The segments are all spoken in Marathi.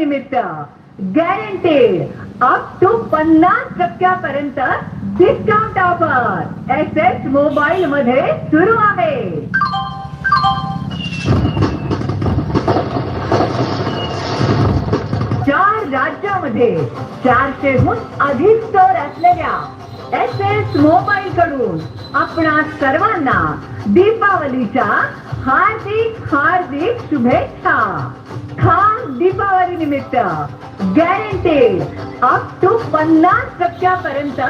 निमित्त गॅरंटेड अप टू पन्नास टक्क्यापर्यंत discount offer S S mobile मध्ये सुरू आहे. चार राज्यामध्ये चारशेहून अधिक स्टोर असलेल्या एस एस मोबाईल कडून आपणा सर्वांना दीपावलीच्या हार्दिक हार्दिक शुभेच्छा. खास दीपावली निमित्त गॅरंटेड अप टू पन्नास टक्क्यापर्यंत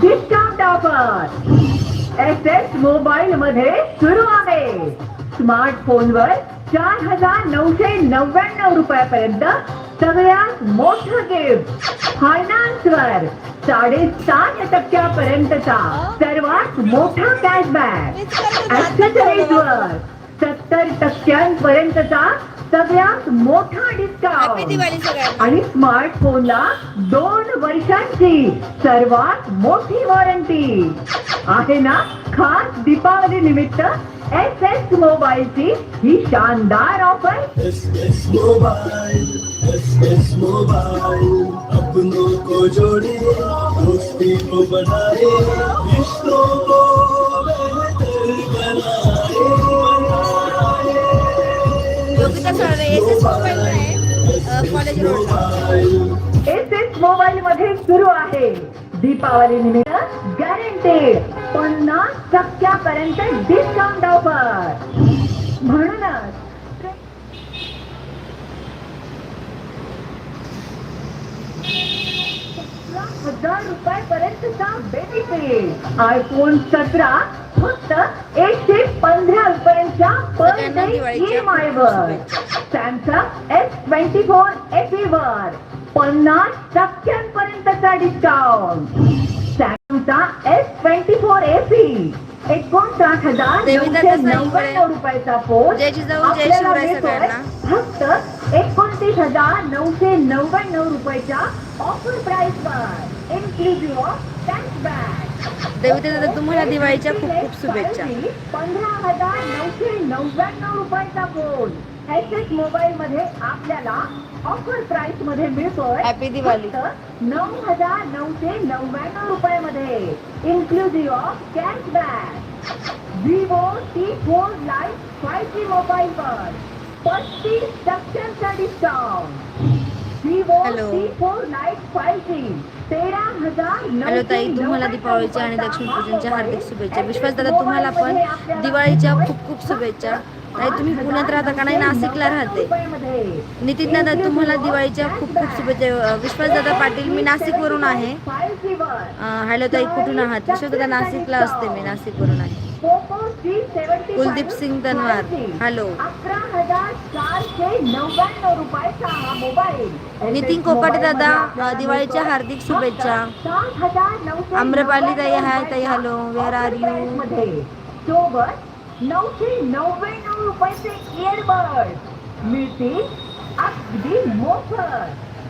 discount offer S S mobile मध्ये सुरू आहे. स्मार्टफोनवर चार हजार नऊशे नव्याण्णव रुपयापर्यंत सगळ्यात मोठं गिफ्ट फायनान्सवर साडेसात टक्क्यापर्यंतचा सर्वात मोठा कॅशबॅक ऍक्सेसरीजवर सत्तर टक्क्यांपर्यंतचा सगळ्यात मोठा डिस्काउंट आणि स्मार्टफोनला दोन वर्षांची सर्वात मोठी वॉरंटी आहे ना? खास दीपावली निमित्त एस एस मोबाइल मोबाईलची ही शानदार offer S S mobile S S mobile अपनों को जोड़े दोस्ती को बढ़ाए रिश्तों को बेहतर बनाए Yogita sir S S mobile आहे college road S S mobile मध्ये सुरू आहे दीपावली निमित्त गॅरंटेड पन्नास टक्क्यापर्यंत डिस्काउंट ऑफर म्हणूनच हजार रुपयापर्यंतचा बेनिफिट आयफोन सतरा फक्त एकशे पंधरा रुपयांच्या पर डे दिवाळीच्या EMI वर. Samsung S twenty four F वर. पन्नास टक्क्यांपर्यंतचा डिस्काउंट सॅमसंगचा S twenty four F E एकोणसाठ हजार नव्याण्णव रुपयाचा फोन. फक्त एकोणतीस हजार नऊशे नव्याण्णव रुपयाच्या ऑफर प्राइस वर. इन्क्लुझिव्ह ऑफ कॅशबॅक देवीते दादा तुम्हाला दिवाळीच्या खूप खूप शुभेच्छा. पंधरा हजार नऊशे नव्याण्णव रुपयाचा फोन एस एस मोबाईल मध्ये आपल्याला ऑफर प्राइसमध्ये मिळतोय हॅपी दिवाळी नऊ हजार नऊशे नव्याण्णव रुपयामध्ये. Inclusive of cashback Vivo T four lite five G mobile वर पस्तीस टक्क्यांचा discount Vivo. T four lite five G तेरा हजार हॅलो ताई. तुम्हाला दीपावलीच्या आणि लक्ष्मीपूजनच्या हार्दिक शुभेच्छा. विश्वास दादा तुम्हाला पण दिवाळीच्या खूप खूप शुभेच्छा. नाही तुम्ही पुण्यात राहता का नाही? नाशिकला राहते. नितीन दादा तुम्हाला दिवाळीच्या खूप खूप शुभेच्छा. विश्वास दादा पाटील मी नाशिकवरून आहे. हॅलो ताई कुठून आहात? विश्वास दादा नाशिकला असते मी नाशिकवरून आहे. कुलदीप सिंग तनवार हॅलो. नितीन कोकाटे दादा दिवाळीच्या हार्दिक शुभेच्छा. आम्रपाली ताई हाय ताई हॅलो. वेअर आर यू सोबत नऊशे नव्याण्णव रुपयाचे इयरबड मिळतील अगदी मोफत.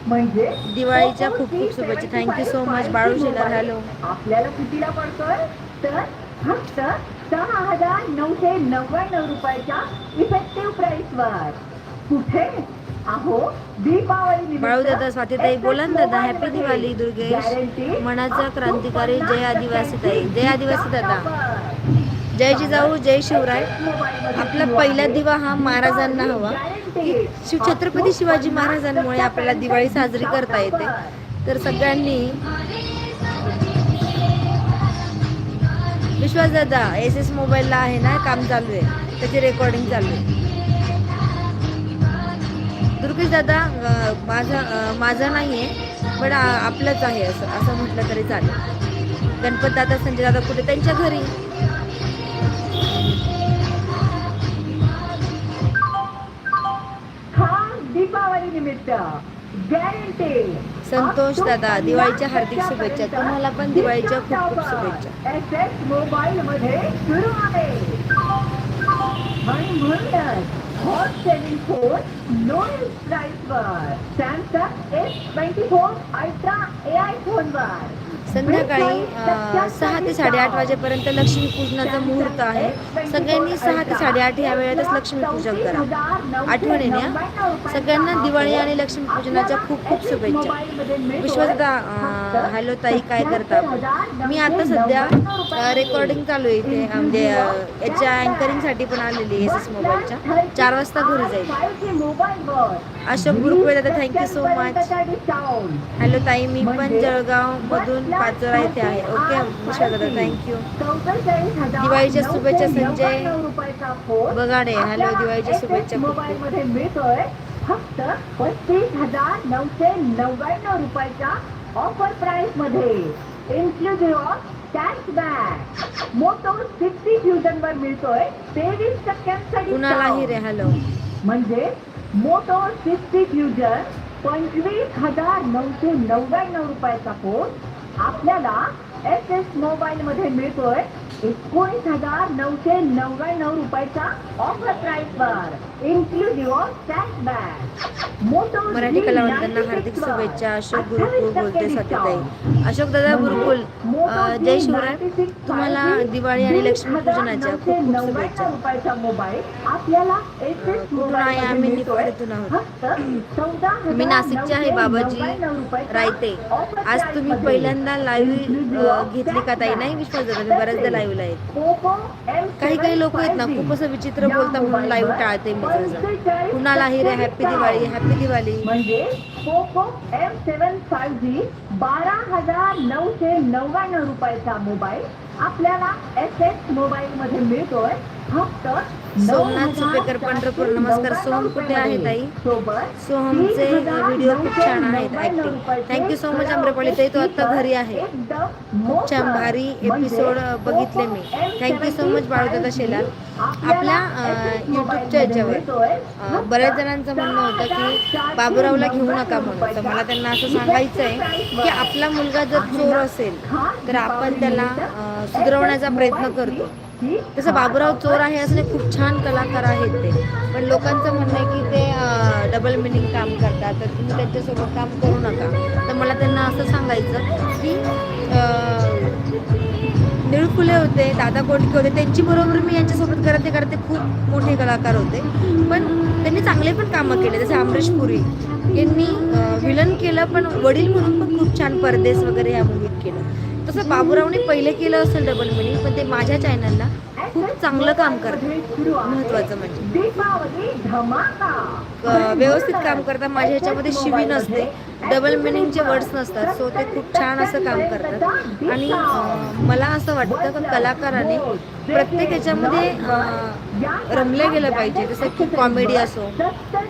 म्हणजे दिवाळीच्या खूप खूप शुभेच्छा. Thank you so much Balu Shelar hello. आपल्याला कितीला पडतोय? तर फक्त सहा हजार नऊशे नव्याण्णव रुपयाच्या इफेक्टिव्ह प्राइस वर. कुठे? अहो दीपावली बाळू दादा स्वातीताई बोला ना दादा हॅपी दिवाळी दुर्गेश. मनाचा क्रांतिकारी जय आदिवासी ताई. जय आदिवासी दादा. जय जिजाऊ जय शिवराय. आपला पहिला दिवा हा महाराजांना हवा. शिव छत्रपती शिवाजी महाराजांमुळे आपल्याला दिवाळी साजरी करता येते. तर सगळ्यांनी विश्वास दादा एस एस मोबाईलला आहे ना काम चालू आहे. त्याची रेकॉर्डिंग चालू आहे. दुर्गेश दादा माझा माझा माझं नाही आहे पण आपलंच आहे असं असं म्हटलं तरी चालेल. गणपत दादा संजय दादा कुठे? त्यांच्या घरी. निमित्त. गॅरंटी संतोष दादा, दिवाळीच्या हार्दिक शुभेच्छा. तुम्हाला पण दिवाळीच्या खूप खूप शुभेच्छा. एस एस मोबाईल मध्ये सुरू आहे. आणि म्हणूनच hot selling phone lowest price वर. Samsung S twenty four ultra A I phone वर. संध्याकाळी सहा ते साडेआठ वाजेपर्यंत लक्ष्मीपूजनाचा मुहूर्त आहे. सगळ्यांनी सहा ते साडेआठ या वेळेतच लक्ष्मीपूजन करा. आठवणीने हा. सगळ्यांना दिवाळी आणि लक्ष्मीपूजनाच्या खूप खूप शुभेच्छा. विश्वासदा हॅलो ताई काय करता मी आता सध्या रेकॉर्डिंग चालू आहे इथे. म्हणजे याच्या अँकरिंगसाठी पण आलेली एस एस मोबाईलच्या चार वाजता घरी जाईल. अशोक गुरुकुळे दादा थँक्यू सो मच हॅलो ताई मी पण जळगाव मधून पाचोरा येथे आहे ओके दादा थँक्यू दिवाळीच्या शुभेच्छा संजय. बघाडे हॅलो दिवाळीच्या शुभेच्छा मिळतोय फक्त पस्तीस हजार नऊशे नव्याण्णव रुपयाच्या offer प्राइसमध्ये. Inclusive of cashback moto sixty fusion वर मिळतोय तेवीस टक्क्यांसाठी कुणालाही रे हॅलो म्हणजे मोटो सिक्स्टी फ्युजन पंचवीस हजार नऊशे नव्याण्णव रुपयाचा फोन आपल्याला एस एस मोबाईल मध्ये मिळतोय. एकोणीस हजार नऊशे नव्याण्णव रुपयाच्या ऑफर प्राइस वर. इन्क्लुझिव्ह कॅशबॅक मराठी कलावंतांना हार्दिक शुभेच्छा. अशोक गुरुकुल बोलते सत्यताई अशोक दादा गुरुकुल जय शिवराय. तुम्हाला दिवाळी आणि लक्ष्मीपूजनाच्या खूप खूप शुभेच्छा. रुपयाचा मोबाईल आपल्याला कुठून आहे आम्ही निफाडीतून आहोत. मी नाशिकचे आहे बाबाजी रायते. आज तुम्ही पहिल्यांदा लाईव्ह घेतली का ताई? नाही विश्वास दादा मी बऱ्याचदा लाईव्हला आहेत. काही काही लोक आहेत ना खूप असं विचित्र बोलता म्हणून लाईव्ह टाळते मी सहसा कुणालाही रे हॅपी दिवाळी हॅपी दिवाळी. म्हणजे Poco M seven five G बारा हजार नऊशे नव्याण्णव रुपयाचा मोबाईल आपल्याला एस एस मोबाईल मध्ये मिळतोय. फक्त सोमनाथ सुपेकर, पंढरपूर. नमस्कार. सोहम कुठे आहे ताई? सोहमचे व्हिडिओ खूप छान आहेत acting thank you so much Amrapali ताई तो आता घरी आहे खूप छान भारी एपिसोड बघितले मी थँक्यू सो मच बाळदादा शेलार आपल्या यूट्यूबच्या याच्यावर. बऱ्याच जणांचं म्हणणं होतं की बाबूरावला घेऊ नका म्हणून. तर मला त्यांना असं सांगायचं आहे की आपला मुलगा जर चोर असेल तर आपण त्याला सुधरवण्याचा सुधारवण्याचा प्रयत्न करतो. तसं बाबूराव चोर आहे असले खूप छान कलाकार आहेत ते. पण लोकांचं म्हणणं आहे की ते डबल मिनिंग काम करतात. तर तुम्ही त्यांच्यासोबत काम करू नका. तर मला त्यांना असं सांगायचं की होते दादा कोंडके होते त्यांची बरोबर मी यांच्यासोबत करते करते खूप मोठे कलाकार होते. पण त्यांनी चांगले पण कामं केले जसे अमरीश पुरी यांनी विलन केलं पण वडील म्हणून पण खूप छान परदेस वगैरे या मूवीत केलं. तसं बाबूरावने पहिले केलं असेल डबल मिनिंग पण ते माझ्या चॅनलला खूप चांगलं काम करतात महत्वाचं म्हणजे. व्यवस्थित काम करतात माझ्या ह्याच्यामध्ये शिवी नसते. डबल मिनिंगचे वर्ड्स नसतात सो ते खूप छान असं काम करतात. आणि मला असं वाटतं की कलाकाराने प्रत्येक ह्याच्यामध्ये रमलं गेलं पाहिजे. जसं की कॉमेडी असो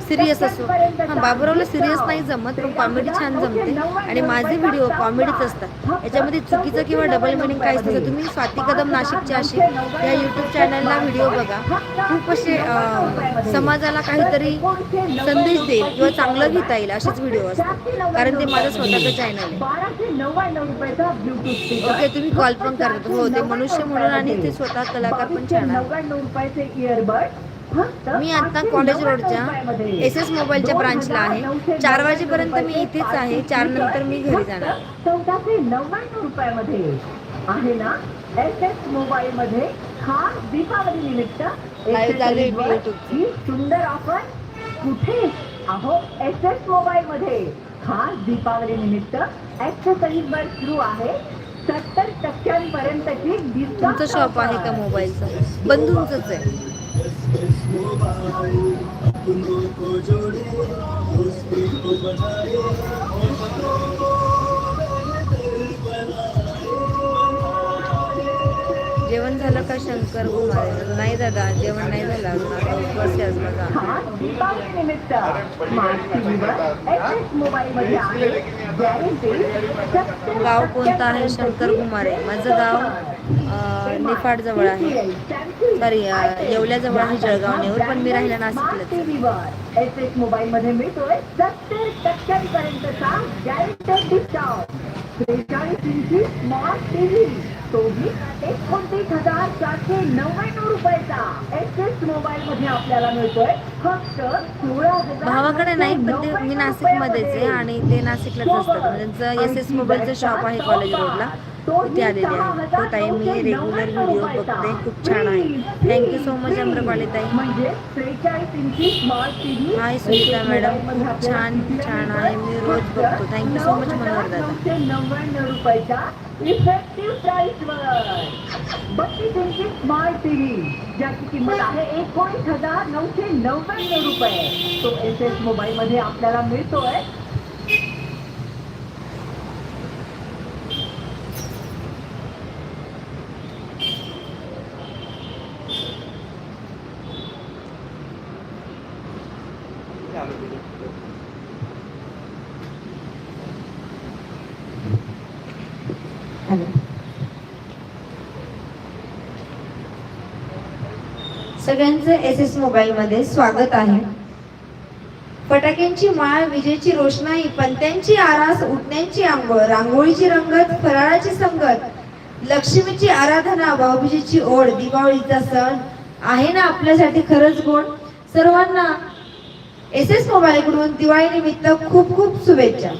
सिरियस असो. हां बाबूरावला सिरियस नाही जमत पण कॉमेडी छान जमते. आणि माझे व्हिडिओ कॉमेडीच असतात. याच्यामध्ये चुकीचं किंवा डबल मिनिंग काय असतं तुम्ही स्वाती कदम नाशिकच्या अशी या यूट्यूब चॅनलला व्हिडिओ बघा. खूप असे समाजाला काहीतरी संदेश देईल किंवा चांगलं घेता येईल असेच व्हिडिओ असतात. कारण ते माझं स्वतःचं चॅनल आहे. ओके तुम्ही कॉल पण करतात हो ते मनुष्य म्हणून आणि ते स्वतः कलाकार पण छान मी आता कॉलेज रोडच्या एस एस मोबाईलच्या ब्रांचला आहे. चार वाजेपर्यंत मी इथेच आहे. चार नंतर मी घरी जाणार. चौदाशे नव्याण्णव रुपयामध्ये आहे ना एस एस मोबाईल मध्ये खास दीपावली निमित्त. ही सुंदर ऑफर कुठे अहो एस एस मोबाईल मध्ये खास दीपावली निमित्त ऍक्सेसरीज वर सुरू आहे. सत्तर टक्क्यांपर्यंतची तुमचं शॉप आहे का. मोबाईलचं बंधूंचंच आहे. जेवण झालं का शंकर कुमार? नाही दादा जेवण नाही झालं अजून. आता उपवास आहे आज माझा गाव कोणतं आहे शंकर कुमारे? माझं गाव? अं, निफाड जवळ आहे. सॉरी येवल्याजवळ आहे जळगाव नेऊर पण मी राहिला नाशिकलाच. टीव्हीवर एस एस मोबाईल मध्ये मिळतोय सत्तर टक्क्यांपर्यंतचा गॅरंटेड डिस्काउंट त्रेचाळीस इंची स्मार्ट टीव्ही तोही एकोणतीस हजार चारशे नव्याण्णव रुपयाचा एस एस मोबाईल मध्ये आपल्याला मिळतोय फक्त सोळा हजार भावाकडे नाही पण ते मी नाशिकमध्येच आहे आणि ते नाशिकलाच असतात म्हणजे एस एस मोबाईलचं शॉप आहे कॉलेज रोडला तिथे आलेले आहे हो ताई मी रेग्युलर व्हिडिओ बघते. खूप छान आहे. थँक्यू सो मच अम्रपाली ताई. Hi Sunita madam. खूप छान छान आहे. मी रोज बघतो. थँक्यू सो मच मनोहर दादा इफेक्टिव्ह प्राइस वर. बत्तीस इंची स्मार्ट टीव्ही ज्याची किंमत आहे एकोणीस हजार नऊशे नव्याण्णव रुपये. तो एस एस मोबाईल मध्ये आपल्याला मिळतोय. सगळ्यांचं एस एस मोबाईलमध्ये स्वागत आहे. फटाक्यांची माळ विजेची रोषणाई पंत्यांची आरास उठण्यांची आंघोळ रांगोळीची रंगत फराळाची संगत लक्ष्मीची आराधना भाऊबीजेची ओढ दिवाळीचा सण. आहे ना आपल्यासाठी खरंच गोड? सर्वांना एस एस मोबाईलकडून दिवाळी निमित्त खूप खूप शुभेच्छा.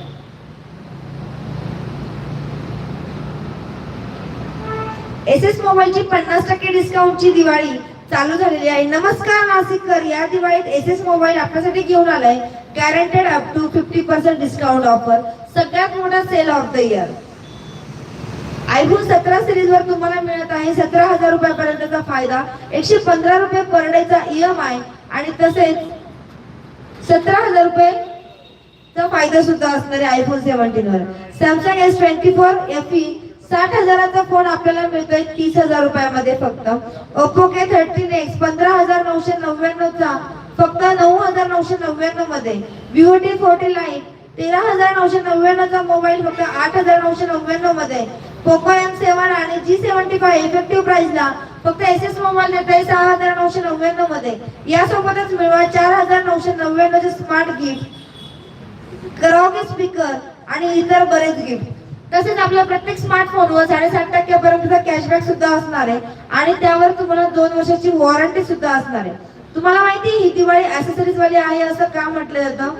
एस एस मोबाईलची पन्नास टक्के डिस्काउंटची दिवाळी चालू झालेली आहे. नमस्कार नाशिककर या दिवाळीत एस एस मोबाईल आपल्यासाठी घेऊन आलाय. Guaranteed up to fifty percent discount offer सगळ्यात मोठा sale of the year iPhone सतरा सिरीज वर तुम्हाला मिळत आहे सतरा हजार रुपयापर्यंतचा फायदा एकशे पंधरा रुपये पर डेचा ईएमआय आणि तसेच सतरा हजार रुपये चा फायदा सुद्धा असणार आहे आयफोन सेव्हन्टीन वर. Samsung S twenty four F E साठ हजाराचा फोन आपल्याला मिळतोय तीस हजार रुपयामध्ये फक्त. ओप्पो के थर्टीन एक्स पंधरा हजार नऊशे नव्याण्णव चा फक्त नऊ हजार नऊशे नव्याण्णवमध्ये. विवो टी फोर्टी लाईन तेरा हजार नऊशे नव्याण्णव चा मोबाईल फक्त आठ हजार नऊशे नव्याण्णवमध्ये. पोको एम सेवन आणि जी सेव्हन्टी फाय इफेक्टिव्ह प्राइसला फक्त एस एस मोबाईल नेताई सहा हजार नऊशे नव्याण्णवमध्ये. यासोबतच मिळवा चार हजार नऊशे नव्याण्णव चे स्मार्ट गिफ्ट कराओके स्पीकर आणि इतर बरेच गिफ्ट तसेच आपल्या प्रत्येक स्मार्टफोनवर साडेसात टक्क्यापर्यंतचा कॅशबॅक सुद्धा असणार आहे. आणि त्यावर तुम्हाला दोन वर्षाची वॉरंटी सुद्धा असणार आहे. तुम्हाला माहिती आहे, ही दिवाळी ऍसेसरीज वाली आहे असं का म्हटलं जातं?